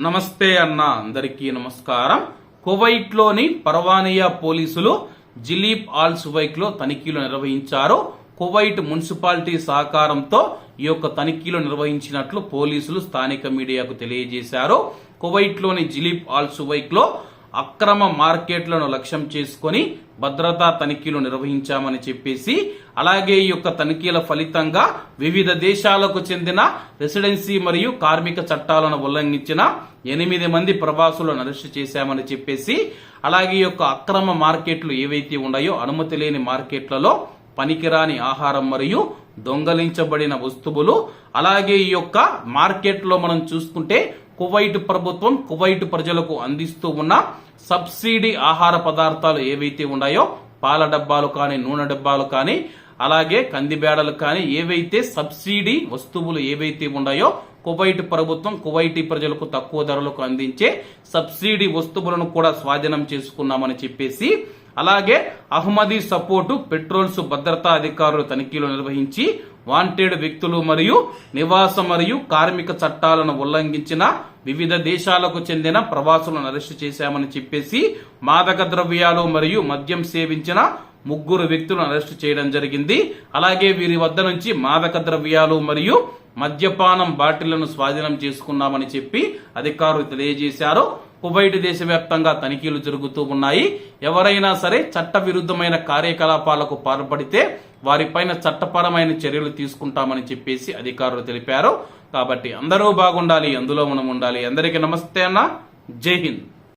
నమస్తే అన్న అందరికీ నమస్కారం. కువైట్లోని పర్వానియా పోలీసులు జిలీప్ ఆల్ సువైక్ తనిఖీలు నిర్వహించారు. కువైట్ మున్సిపాలిటీ సహకారంతో ఈ యొక్క తనిఖీలు నిర్వహించినట్లు పోలీసులు స్థానిక మీడియాకు తెలియజేశారు. కువైట్లోని జిలీప్ ఆల్ సువైక్ అక్రమ మార్కెట్లను లక్ష్యం చేసుకొని భద్రతా తనిఖీలు నిర్వహించామని చెప్పేసి అలాగే ఈ యొక్క తనిఖీల ఫలితంగా వివిధ దేశాలకు చెందిన రెసిడెన్సీ మరియు కార్మిక చట్టాలను ఉల్లంఘించిన ఎనిమిది మంది ప్రవాసులను అరెస్ట్ చేశామని చెప్పేసి అలాగే ఈ యొక్క అక్రమ మార్కెట్లు ఏవైతే ఉన్నాయో అనుమతి లేని మార్కెట్లలో పనికిరాని ఆహారం మరియు దొంగలించబడిన వస్తువులు అలాగే ఈ యొక్క మార్కెట్లో మనం చూసుకుంటే కువైట్ ప్రభుత్వం కువైట్ ప్రజలకు అందిస్తూ ఉన్న సబ్సిడీ ఆహార పదార్థాలు ఏవైతే ఉన్నాయో పాల డబ్బాలు కానీ నూనె డబ్బాలు కానీ అలాగే కందిబేడలు కానీ ఏవైతే సబ్సిడీ వస్తువులు ఏవైతే ఉన్నాయో కువైట్ ప్రభుత్వం కువైటీ ప్రజలకు తక్కువ ధరలకు అందించే సబ్సిడీ వస్తువులను కూడా స్వాధీనం చేసుకున్నామని చెప్పేసి అలాగే అహ్మదీ సపోర్టు పెట్రోల్స్ భద్రతా అధికారులు తనిఖీలు నిర్వహించి వాంటెడ్ వ్యక్తులు మరియు నివాస మరియు కార్మిక చట్టాలను ఉల్లంఘించిన వివిధ దేశాలకు చెందిన ప్రవాసులను అరెస్టు చేశామని చెప్పేసి మాదక ద్రవ్యాలు మరియు మద్యం సేవించిన ముగ్గురు వ్యక్తులను అరెస్టు చేయడం జరిగింది. అలాగే వీరి వద్ద నుంచి మాదక ద్రవ్యాలు మరియు మద్యపానం బాటిళ్ళను స్వాధీనం చేసుకున్నామని చెప్పి అధికారులు తెలియజేశారు. కువైట్ దేశవ్యాప్తంగా తనిఖీలు జరుగుతూ ఉన్నాయి. ఎవరైనా సరే చట్ట విరుద్ధమైన కార్యకలాపాలకు పాల్పడితే వారిపైన చట్టపరమైన చర్యలు తీసుకుంటామని చెప్పేసి అధికారులు తెలిపారు. కాబట్టి అందరూ బాగుండాలి అందులో మనం ఉండాలి. అందరికీ నమస్తే అన్న. జై హింద్.